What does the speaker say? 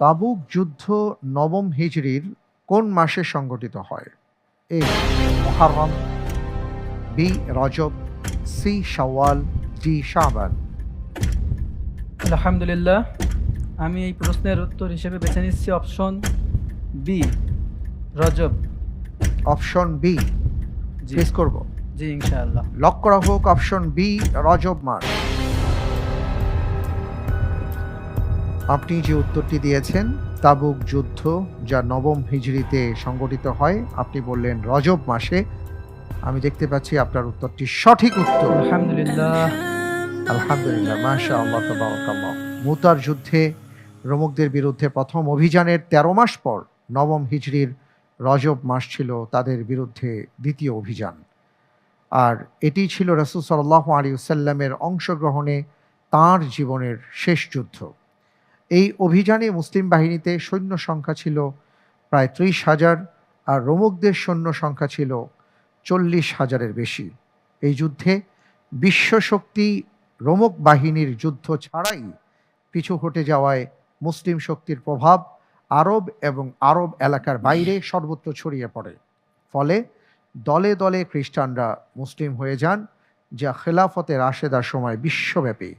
তাবুক যুদ্ধ নবম হিজরির কোন মাসে সংগঠিত হয়? A Muharram B Rajab C Shawwal D Shaban. আলহামদুলিল্লাহ আমি এই প্রশ্নের উত্তর হিসেবে বেছে নিচ্ছি option B Rajab. Option B জি। প্লেস করব। জি ইনশাআল্লাহ। লক করা হোক অপশন বি রজব মাস। আপনি যে উত্তরটি দিয়েছেন তাবুক যুদ্ধ যা নবম হিজড়িতে সংগঠিত হয় আপনি বললেন রজব মাসে। আমি দেখতে পাচ্ছি আপনার উত্তরটি সঠিক উত্তর। আলহামদুলিল্লাহ। আলহামদুলিল্লাহ মাশা আল্লাহ মুতার যুদ্ধে রোমকদের বিরুদ্ধে প্রথম অভিযানের তেরো মাস পর নবম হিজড়ির রজব মাস ছিল তাদের বিরুদ্ধে দ্বিতীয় অভিযান। আর এটি ছিল রসুল সাল্লাহ আলী সাল্লামের অংশগ্রহণে তাঁর জীবনের শেষ যুদ্ধ। এই অভিযানে মুসলিম বাহিনীতে সৈন্য সংখ্যা ছিল প্রায় ত্রিশ হাজার আর রোমকদের সৈন্য সংখ্যা ছিল চল্লিশ হাজারের বেশি। এই যুদ্ধে বিশ্বশক্তি রোমক বাহিনীর যুদ্ধ ছাড়াই পিছু হটে যাওয়ায় মুসলিম শক্তির প্রভাব আরব এবং আরব এলাকার বাইরে সর্বত্র ছড়িয়ে পড়ে। ফলে দলে দলে খ্রিস্টানরা মুসলিম হয়ে যান, যা খেলাফতে রাশেদার সময় বিশ্বব্যাপী।